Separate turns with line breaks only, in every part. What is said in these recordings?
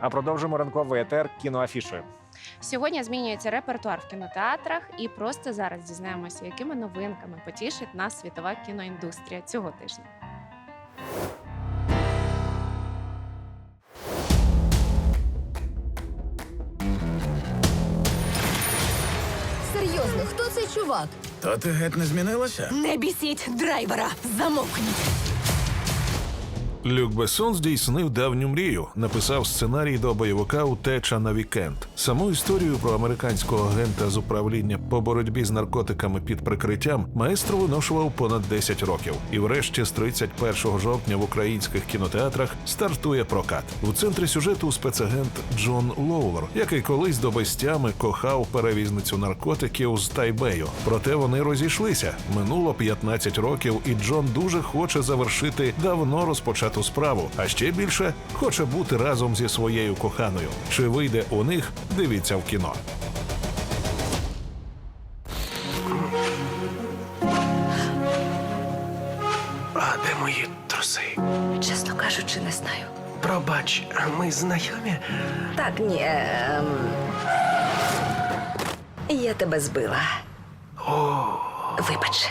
А продовжимо ранковий етер кіноафішою.
Сьогодні змінюється репертуар в кінотеатрах, і просто зараз дізнаємося, якими новинками потішить нас світова кіноіндустрія цього тижня.
Серйозно, хто цей чувак?
То ти геть не змінилася?
Не бісіть драйвера! Замовкніть!
Люк Бессон здійснив давню мрію, написав сценарій до бойовика «Утеча на вікенд. Саму історію про американського агента з управління по боротьбі з наркотиками під прикриттям маестро виношував понад 10 років. І врешті з 31 жовтня в українських кінотеатрах стартує прокат. У центрі сюжету спецагент Джон Лоулер, який колись до безтями кохав перевізницю наркотиків з Тайбею. Проте вони розійшлися. Минуло 15 років, і Джон дуже хоче завершити давно розпочату справу, а ще більше хоче бути разом зі своєю коханою. Чи вийде у них? Дивіться в кіно.
А де мої труси?
Чесно кажучи, не знаю.
Пробач, а ми знайомі?
Так, ні. ем, Я тебе збила.
О,
Вибач.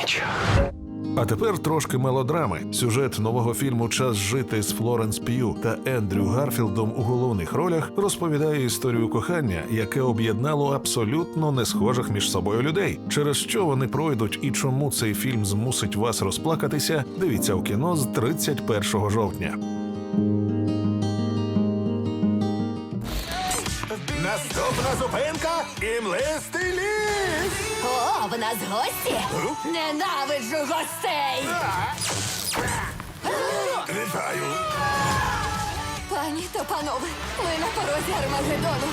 нічого.
А тепер трошки мелодрами. Сюжет нового фільму Час жити з Флоренс П'ю та Ендрю Гарфілдом у головних ролях розповідає історію кохання, яке об'єднало абсолютно не схожих між собою людей. Через що вони пройдуть і чому цей фільм змусить вас розплакатися? Дивіться в кіно з 31 жовтня.
Наступна зупинка імлистий ліс!
О, в нас гості! Ненавиджу гостей!
Вітаю!
Пані та панове, ми на порозі Армагеддону.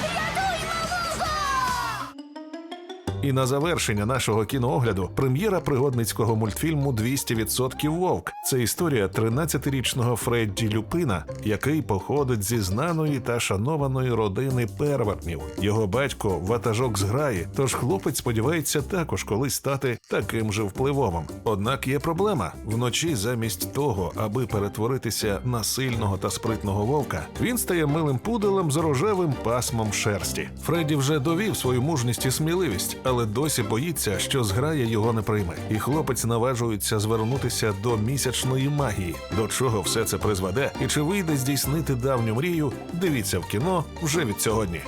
І на завершення нашого кіноогляду прем'єра пригодницького мультфільму «200% Вовк. Це історія 13-річного Фредді Люпина, який походить зі знаної та шанованої родини перватнів. Його батько ватажок зграї, тож хлопець сподівається також колись стати таким же впливовим. Однак є проблема: вночі, замість того, аби перетворитися на сильного та спритного вовка, він стає милим пуделем з рожевим пасмом шерсті. Фредді вже довів свою мужність і сміливість, але досі боїться, що зграя його не прийме. І хлопець наважується звернутися до місячної магії. До чого все це призведе, і чи вийде здійснити давню мрію? Дивіться в кіно вже від сьогодні.